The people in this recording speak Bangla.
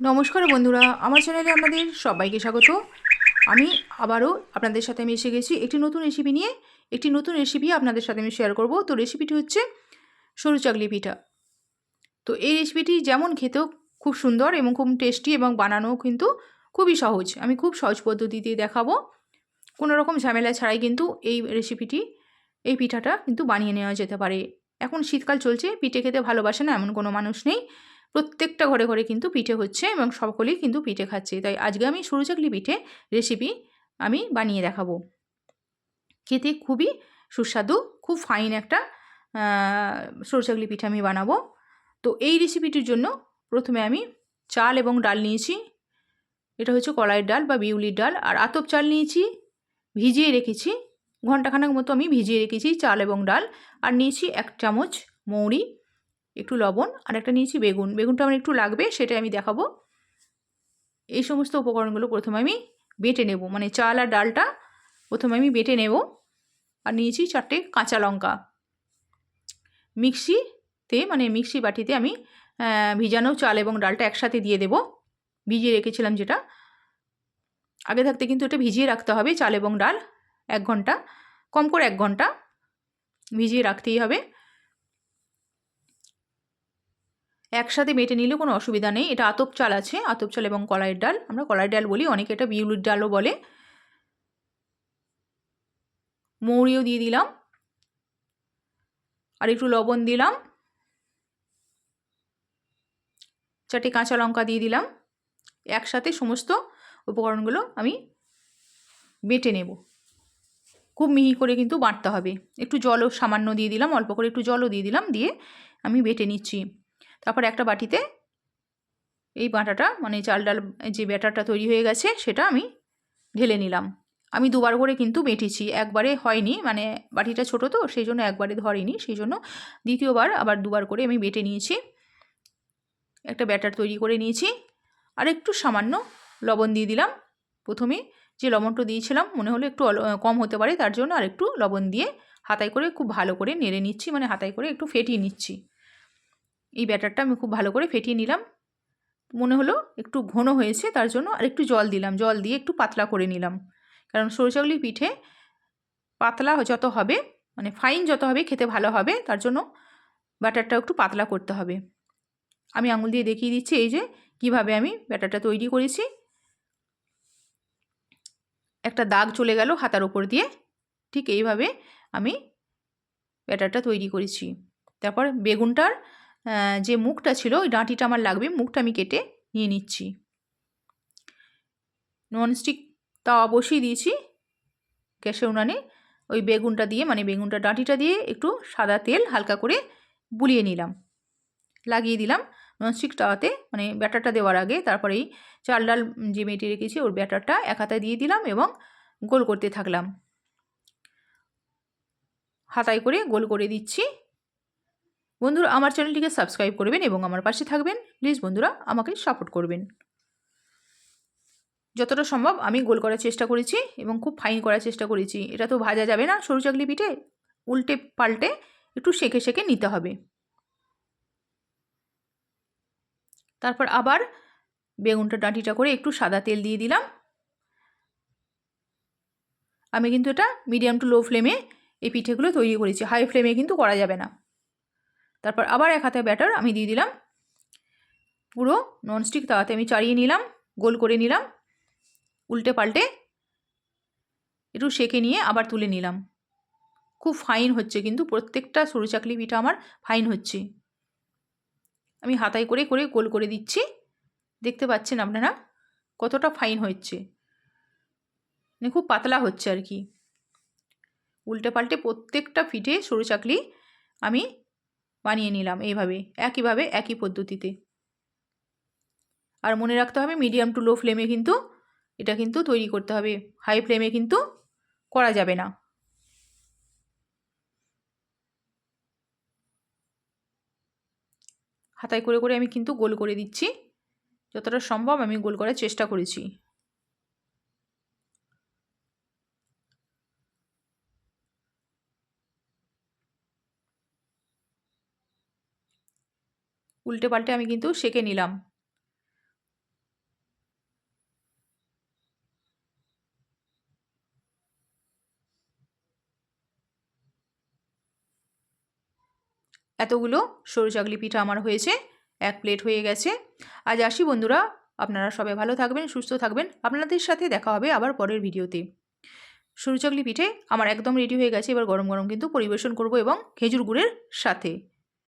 নমস্কার বন্ধুরা, আমার চ্যানেলে আপনাদের সবাইকে স্বাগত। আমি আবারও আপনাদের সাথে আমি এসে গেছি একটি নতুন রেসিপি নিয়ে। একটি নতুন রেসিপি আপনাদের সাথে আমি শেয়ার করব। তো রেসিপিটি হচ্ছে সরু চাকলি পিঠা। তো এই রেসিপিটি যেমন খেতেও খুব সুন্দর এবং খুব টেস্টি এবং বানানোও কিন্তু খুবই সহজ। আমি খুব সহজ পদ্ধতিতে দেখাবো। কোনো রকম ঝামেলা ছাড়াই কিন্তু এই রেসিপিটি এই পিঠাটা কিন্তু বানিয়ে নেওয়া যেতে পারে। এখন শীতকাল চলছে, পিঠে খেতে ভালোবাসে না এমন কোনো মানুষ নেই। প্রত্যেকটা ঘরে ঘরে কিন্তু পিঠে হচ্ছে এবং সকলেই কিন্তু পিঠে খাচ্ছে। তাই আজকে আমি সরু চাকলি পিঠে রেসিপি আমি বানিয়ে দেখাবো। খেতে খুবই সুস্বাদু, খুব ফাইন একটা সরু চাকলি পিঠে আমি বানাবো। তো এই রেসিপিটির জন্য প্রথমে আমি চাল এবং ডাল নিয়েছি। এটা হচ্ছে কলাইয়ের ডাল বা বিউলির ডাল। আর আতপ চাল নিয়েছি, ভিজিয়ে রেখেছি। ঘন্টাখানেক মতো আমি ভিজিয়ে রেখেছি চাল এবং ডাল। আর নিয়েছি এক চামচ মৌরি। একটু লবণ আর একটা নিয়েছি বেগুন। বেগুনটা আমার একটু লাগবে সেটা আমি দেখাবো। এই সমস্ত উপকরণগুলো প্রথমে আমি বেটে নেব। মানে চাল আর ডালটা প্রথমে আমি বেটে নেব। আর নিয়েছি চারটে কাঁচা লঙ্কা। মিক্সিতে মানে মিক্সি বাটিতে আমি ভিজানো চাল এবং ডালটা একসাথে দিয়ে দেব। ভিজিয়ে রেখেছিলাম যেটা। আগে থাকতে কিন্তু এটা ভিজিয়ে রাখতে হবে, চাল এবং ডাল এক ঘণ্টা, কম করে এক ঘণ্টা ভিজিয়ে রাখতেই হবে। একসাথে বেটে নিলেও কোনো অসুবিধা নেই। এটা আতপ চাল আছে, আতপ চাল এবং কলাইয়ের ডাল। আমরা কলাইয়ের ডাল বলি, অনেকে এটা বিউলির ডালও বলে। মৌরিও দিয়ে দিলাম। আর একটু লবণ দিলাম। চারটে কাঁচা লঙ্কা দিয়ে দিলাম। একসাথে সমস্ত উপকরণগুলো আমি বেটে নেব। খুব মিহি করে কিন্তু বাঁটতে হবে। একটু জলও সামান্য দিয়ে দিলাম, অল্প করে একটু জলও দিয়ে দিলাম, দিয়ে আমি বেটে নিচ্ছি। তারপর একটা বাটিতে এই বাটাটা মানে চাল ডাল যে ব্যাটারটা তৈরি হয়ে গেছে, সেটা আমি ঢেলে নিলাম। আমি দুবার করে কিন্তু বেটেছি একবারে হয়নি মানে বাটিটা ছোট তো, সেই জন্য একবারে ধরেনি, সেই জন্য দ্বিতীয়বার আবার দুবার করে আমি বেটে নিয়েছি। একটা ব্যাটার তৈরি করে নিয়েছি। আর একটু সামান্য লবণ দিয়ে দিলাম প্রথমে, যে লবণটা দিয়েছিলাম, মনে হলো একটু কম হতে পারে, তার জন্য আর একটু লবণ দিয়ে হাতায় করে খুব ভালো করে নেড়ে নিচ্ছি মানে হাতায় করে একটু ফেটিয়ে নিচ্ছি। এই ব্যাটারটা আমি খুব ভালো করে ফেটিয়ে নিলাম। মনে হলো একটু ঘন হয়েছে, তার জন্য আর একটু জল দিলাম। জল দিয়ে একটু পাতলা করে নিলাম। কারণ সরষাগুলি পিঠে পাতলা যত হবে মানে ফাইন যত হবে, খেতে ভালো হবে, তার জন্য ব্যাটারটা একটু পাতলা করতে হবে। আমি আঙুল দিয়ে দেখিয়ে দিচ্ছি, এই যে কীভাবে আমি ব্যাটারটা তৈরি করেছি। একটা দাগ চলে গেল হাতার ওপর দিয়ে। ঠিক এইভাবে আমি ব্যাটারটা তৈরি করেছি। তারপর বেগুনটার যে মুখটা ছিল, ওই ডাঁটিটা আমার লাগবে, মুখটা আমি কেটে নিয়ে নিচ্ছি। ননস্টিক তাওয়া বসিয়ে দিয়েছি গ্যাসের উনানে। ওই বেগুনটা দিয়ে মানে বেগুনটা ডাঁটিটা দিয়ে একটু সাদা তেল হালকা করে বুলিয়ে নিলাম। লাগিয়ে দিলাম ননস্টিক তাওয়াতে মানে ব্যাটারটা দেওয়ার আগে। তারপরে এই চাল ডাল যে মেটে রেখেছি, ওর ব্যাটারটা এক হাতায় দিয়ে দিলাম এবং গোল করতে থাকলাম। হাতায় করে গোল করে দিচ্ছি। বন্ধুরা, আমার চ্যানেলটিকে সাবস্ক্রাইব করবেন এবং আমার পাশে থাকবেন। প্লিজ বন্ধুরা, আমাকে সাপোর্ট করবেন। যতটা সম্ভব আমি গোল করার চেষ্টা করেছি এবং খুব ফাইন করার চেষ্টা করেছি। এটা তো ভাজা যাবে না সরু চাকলি পিঠে? উল্টে পাল্টে একটু সেঁকে সেঁকে নিতে হবে। তারপর আবার বেগুনটা ডাঁটিটা করে একটু সাদা তেল দিয়ে দিলাম। আমি কিন্তু এটা মিডিয়াম টু লো ফ্লেমে এই পিঠেগুলো তৈরি করেছি। হাই ফ্লেমে কিন্তু করা যাবে না। তারপর আবার এক হাতে ব্যাটার আমি দিয়ে দিলাম। পুরো ননস্টিক তাওয়াতে আমি চাড়িয়ে নিলাম, গোল করে নিলাম, উল্টে পাল্টে একটু সেঁকে নিয়ে আবার তুলে নিলাম। খুব ফাইন হচ্ছে কিন্তু, প্রত্যেকটা সরু চাকলি পিঠা আমার ফাইন হচ্ছে। আমি হাতায় করে করে গোল করে দিচ্ছি। দেখতে পাচ্ছেন আপনারা কতটা ফাইন হচ্ছে। মানে খুব পাতলা হচ্ছে আর কি। উল্টে পাল্টে প্রত্যেকটা পিঠে সরু চাকলি আমি বানিয়ে নিলাম এইভাবে, একইভাবে, একই পদ্ধতিতে। আর মনে রাখতে হবে মিডিয়াম টু লো ফ্লেমে কিন্তু, এটা কিন্তু তৈরি করতে হবে। হাই ফ্লেমে কিন্তু করা যাবে না। হাতায় করে করে আমি কিন্তু গোল করে দিচ্ছি। যতটা সম্ভব আমি গোল করার চেষ্টা করেছি। উল্টে পাল্টে আমি কিন্তু সেঁকে নিলাম। এতগুলো সরু চাকলি পিঠা আমার হয়েছে, এক প্লেট হয়ে গেছে। আজ আসি বন্ধুরা, আপনারা সবাই ভালো থাকবেন, সুস্থ থাকবেন। আপনাদের সাথে দেখা হবে আবার পরের ভিডিওতে। সরু চাকলি পিঠে আমার একদম রেডি হয়ে গেছে, এবার গরম গরম কিন্তু পরিবেশন করব এবং খেজুর গুড়ের সাথে।